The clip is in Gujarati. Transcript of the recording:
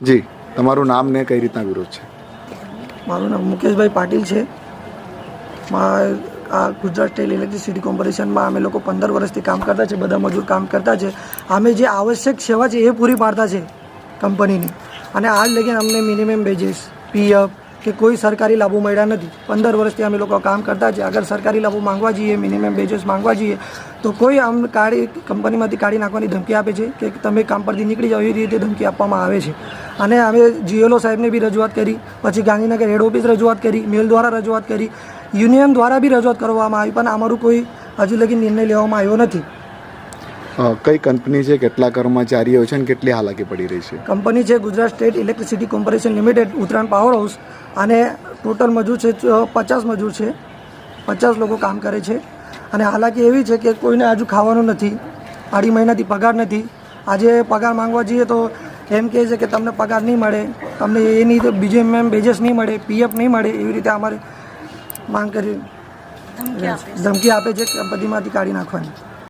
જી, તમારું નામ ને કઈ રીતના વિરોધ છે? મારું નામ મુકેશભાઈ પાટીલ છે. આ ગુજરાત સ્ટેટ ઇલેક્ટ્રિસિટી કોર્પોરેશનમાં અમે લોકો પંદર વર્ષથી કામ કરતા છે, બધા મજૂર કામ કરતા છે. અમે જે આવશ્યક સેવા છે એ પૂરી પાડતા છે કંપનીની. અને આજ લગીને અમને મિનિમમ વેજીસ પીએફ કે કોઈ સરકારી લાભો મળ્યા નથી. પંદર વર્ષથી અમે લોકો કામ કરતા છે. અગર સરકારી લાભો માંગવા જઈએ મિનિમમ વેજીસ માંગવા જઈએ, તો કોઈ આમ કાઢી કંપનીમાંથી કાઢી નાખવાની ધમકી આપે છે કે તમે કામ પરથી નીકળી જાઓ, એ રીતે ધમકી આપવામાં આવે છે. અને અમે જીએલઓ સાહેબને બી રજૂઆત કરી પછી ગાંધીનગર હેડ ઓફિસ રજૂઆત કરી મેલ દ્વારા રજૂઆત કરી યુનિયન દ્વારા બી રજૂઆત કરવામાં આવી પણ અમારું કોઈ હજુ લગી નિર્ણય લેવામાં આવ્યો નથી. કઈ કંપની છે કેટલા કર્મચારીઓ છે અને કેટલી હાલાકી પડી રહી છે? કંપની છે Gujarat state electricity corporation limited Uttarayan power house અને ટોટલ મજૂર છે પચાસ મજૂર છે પચાસ લોકો કામ કરે છે. અને હાલાકી એવી છે કે કોઈને હજુ ખાવાનું નથી અઢી મહિનાથી પગાર નથી. આજે પગાર માંગવા જઈએ તો એમ કહે છે કે તમને પગાર નહીં મળે તમને એ નહીં તો બીજે એમ બેજેસ નહીં મળે પીએફ નહીં મળે એવી રીતે અમારે માંગ કરી ધમકી આપે છે. કંપનીમાંથી કાઢી નાખવાની.